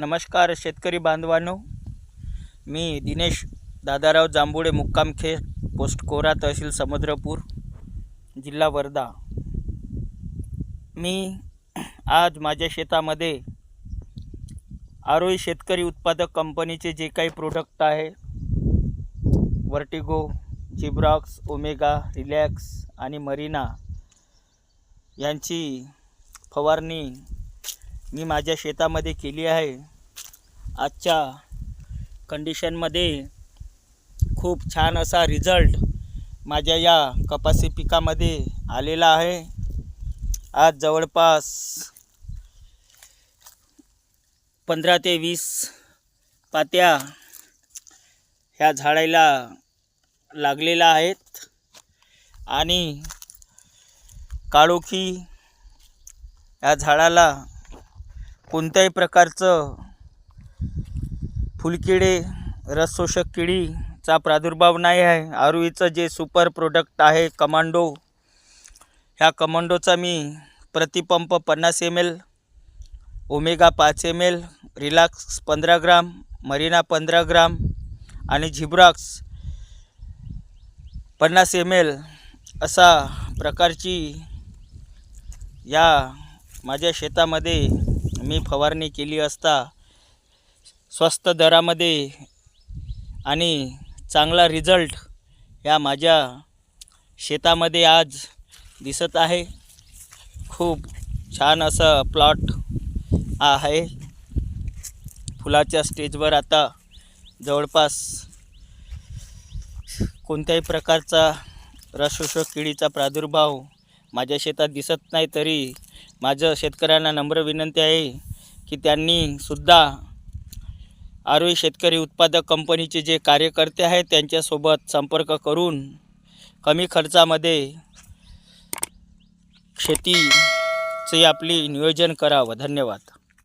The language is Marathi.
नमस्कार शेतकरी बांधवांनो. मी दिनेश दादाराव जांभुळे मुक्कामखे पोस्ट कोरा तहसील समुद्रपूर जिल्हा वर्धा. मी आज माझ्या शेतामध्ये आरोई शेतकरी उत्पादक कंपनीचे जे काही प्रोडक्ट आहे वर्टिगो जिब्रॉक्स ओमेगा रिलॅक्स आणि मरीना यांची फवारणी मी माझ्या शेतामध्ये केली आहे. आजच्या कंडिशनमध्ये खूप छान असा रिझल्ट माझ्या या कपासी पिकामध्ये आलेला आहे. आज जवळपास पंधरा ते वीस पात्या ह्या झाडाला लागलेल्या आहेत. आणि काळोखी या झाडाला कोणत्याही प्रकारचं फुलकिडे रसशोषक किडीचा प्रादुर्भाव नाही आहे. आरुईचं जे सुपर प्रोडक्ट आहे कमांडो ह्या कमांडोचा मी प्रतिपंप पन्नास एम एल ओमेगा पाच एम एल रिलॅक्स पंधरा ग्राम मरीना पंधरा ग्राम आणि झिब्रॉक्स पन्नास एम एल असा प्रकारची या माझ्या शेतामध्ये मी फवारणी केली असता स्वस्त दरामध्ये आणि चांगला रिझल्ट या माझ्या शेतामध्ये आज दिसत आहे. खूप छान असं प्लॉट आहे. फुलाच्या स्टेजवर आता जवळपास कोणत्याही प्रकारचा रसशोषक किडीचा प्रादुर्भाव माझ्या शेतात दिसत नाही तरी माझं शेतकऱ्यांना नम्र विनंती आहे की त्यांनी सुद्धा शेतकरी उत्पादक कंपनीचे जे कार्यकर्ते आहेत त्यांच्यासोबत संपर्क करून कमी खर्चामध्ये शेतीचे आपली नियोजन करावं. धन्यवाद.